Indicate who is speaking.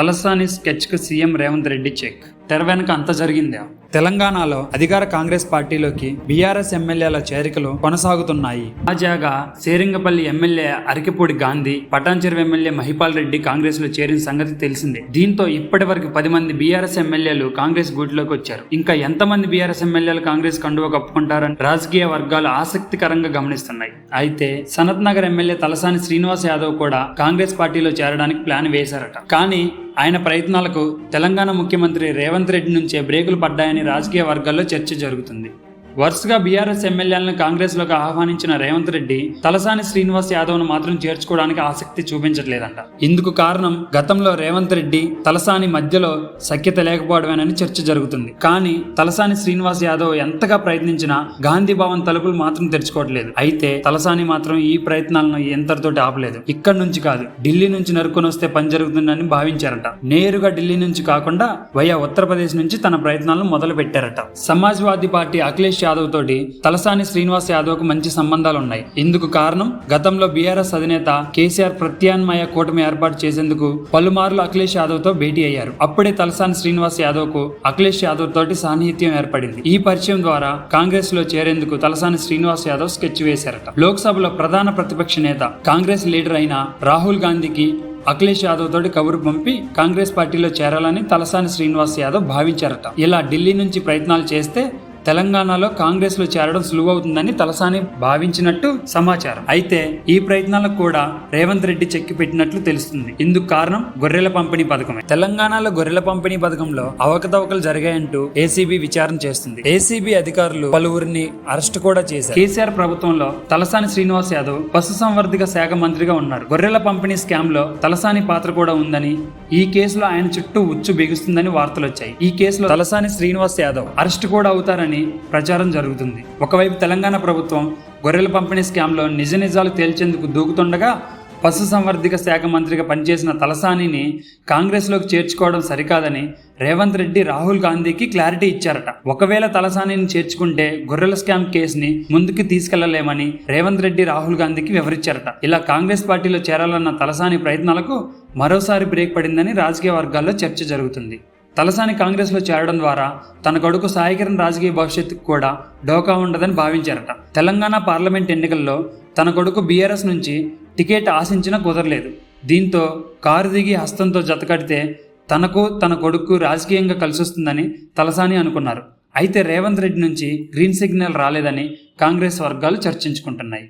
Speaker 1: తలసాని స్కెచ్కు CM Revanth Reddy check. తెర వెనుక అంత జరిగిందా? తెలంగాణలో అధికార కాంగ్రెస్ పార్టీలోకి బీఆర్ఎస్ ఎమ్మెల్యేల చేరికలు కొనసాగుతున్నాయి. తాజాగా సేరింగపల్లి ఎమ్మెల్యే అరికిపూడి గాంధీ పటాన్చెరువు ఎమ్మెల్యే మహిపాల్ రెడ్డి కాంగ్రెస్లో చేరిన సంగతి తెలిసిందే. దీంతో ఇప్పటి వరకు పది మంది బీఆర్ఎస్ ఎమ్మెల్యేలు కాంగ్రెస్ గూటిలోకి వచ్చారు. ఇంకా ఎంతమంది బీఆర్ఎస్ ఎమ్మెల్యేలు కాంగ్రెస్ కండువ కప్పుకుంటారని రాజకీయ వర్గాలు ఆసక్తికరంగా గమనిస్తున్నాయి. అయితే సనత్ నగర్ ఎమ్మెల్యే తలసాని శ్రీనివాస్ యాదవ్ కూడా కాంగ్రెస్ పార్టీలో చేరడానికి ప్లాన్ వేశారట. కానీ ఆయన ప్రయత్నాలకు తెలంగాణ ముఖ్యమంత్రి రేవంత్ రెడ్డి నుంచే బ్రేకులు పడ్డాయని రాజకీయ వర్గాల్లో చర్చ జరుగుతుంది. వరుసగా బీఆర్ఎస్ ఎమ్మెల్యేలను కాంగ్రెస్లోకి ఆహ్వానించిన రేవంత్ రెడ్డి తలసాని శ్రీనివాస్ యాదవ్ను మాత్రం చేర్చుకోవడానికి ఆసక్తి చూపించట్లేదంట. ఇందుకు కారణం గతంలో రేవంత్ రెడ్డి తలసాని మధ్యలో సఖ్యత లేకపోవడమేనని చర్చ జరుగుతుంది. కానీ తలసాని శ్రీనివాస్ యాదవ్ ఎంతగా ప్రయత్నించినా గాంధీ భవన్ తలుపులు మాత్రం తెరుచుకోవట్లేదు. అయితే తలసాని మాత్రం ఈ ప్రయత్నాలను ఎంతటితోటి ఆపలేదు. ఇక్కడ నుంచి కాదు ఢిల్లీ నుంచి నరుకొని వస్తే పని జరుగుతుందని భావించారట. నేరుగా ఢిల్లీ నుంచి కాకుండా వయా ఉత్తరప్రదేశ్ నుంచి తన ప్రయత్నాలను మొదలు పెట్టారట సమాజ్వాదీ పార్టీ అఖిలేష్ యాదవ్ తోటి తలసాని శ్రీనివాస్ యాదవ్కు మంచి సంబంధాలు ఉన్నాయి ఇందుకు కారణం గతంలో బీఆర్ఎస్ అధినేత కేసీఆర్ ప్రత్యామ్నాయ కూటమి ఏర్పాటు చేసేందుకు పలుమార్లు అఖిలేష్ యాదవ్తో భేటీ అయ్యారు. అప్పుడే తలసాని శ్రీనివాస్ యాదవ్కు అఖిలేష్ యాదవ్ తోటి సాన్నిహిత్యం ఏర్పడింది. ఈ పరిచయం ద్వారా కాంగ్రెస్లో చేరేందుకు తలసాని శ్రీనివాస్ యాదవ్ స్కెచ్ వేశారట. లోక్సభలో ప్రధాన ప్రతిపక్ష నేత కాంగ్రెస్ లీడర్ అయిన రాహుల్ గాంధీకి అఖిలేష్ యాదవ్ తోటి కబురు పంపి కాంగ్రెస్ పార్టీలో చేరాలని తలసాని శ్రీనివాస్ యాదవ్ భావించారట. ఇలా ఢిల్లీ నుంచి ప్రయత్నాలు చేస్తే తెలంగాణలో కాంగ్రెస్లో చేరడం సులువవుతుందని తలసాని భావించినట్టు సమాచారం. అయితే ఈ ప్రయత్నాలకు కూడా రేవంత్ రెడ్డి చెక్కి పెట్టినట్లు తెలుస్తుంది. ఇందుకు కారణం గొర్రెల పంపిణీ పథకమే. తెలంగాణలో గొర్రెల పంపిణీ పథకంలో అవకతవకలు జరిగాయంటూ ఏసీబీ విచారణ చేస్తుంది. ఏసీబీ అధికారులు పలువురిని అరెస్ట్ కూడా చేశారు. కేసీఆర్ ప్రభుత్వంలో తలసాని శ్రీనివాస్ యాదవ్ పశుసంవర్ధక శాఖ మంత్రిగా ఉన్నారు. గొర్రెల పంపిణీ స్కామ్లో తలసాని పాత్ర కూడా ఉందని ఈ కేసులో ఆయన చుట్టూ ఉచ్చు బిగుస్తుందని వార్తలు వచ్చాయి ఈ కేసులో తలసాని శ్రీనివాస్ యాదవ్ అరెస్ట్ కూడా అవుతారని ప్రచారం జరుగుతుంది. ఒకవైపు తెలంగాణ ప్రభుత్వం గొర్రెల పంపిణీ స్కామ్లో నిజ నిజాలు తేల్చేందుకు దూకుతుండగా పశుసంవర్ధక శాఖ మంత్రిగా పనిచేసిన తలసానిని కాంగ్రెస్లోకి చేర్చుకోవడం సరికాదని రేవంత్ రెడ్డి రాహుల్ గాంధీకి క్లారిటీ ఇచ్చారట. ఒకవేళ తలసానిని చేర్చుకుంటే గొర్రెల స్కామ్ కేసుని ముందుకు తీసుకెళ్ళలేమని రేవంత్ రెడ్డి రాహుల్ గాంధీకి వివరించారట. ఇలా కాంగ్రెస్ పార్టీలో చేరాలన్న తలసాని ప్రయత్నాలకు మరోసారి బ్రేక్ పడిందని రాజకీయ వర్గాల్లో చర్చ జరుగుతుంది. తలసాని కాంగ్రెస్లో చేరడం ద్వారా తన కొడుకు సాయికిరణ్ రాజకీయ భవిష్యత్తుకు కూడా డోకా ఉండదని భావించారట. తెలంగాణ పార్లమెంట్ ఎన్నికల్లో తన కొడుకు బీఆర్ఎస్ నుంచి టికెట్ ఆశించినా కుదరలేదు. దీంతో కారు దిగి హస్తంతో జతకడితే తనకు తన కొడుకు రాజకీయంగా కలిసొస్తుందని తలసాని అనుకున్నారు. అయితే రేవంత్ రెడ్డి నుంచి గ్రీన్ సిగ్నల్ రాలేదని కాంగ్రెస్ వర్గాలు చర్చించుకుంటున్నాయి.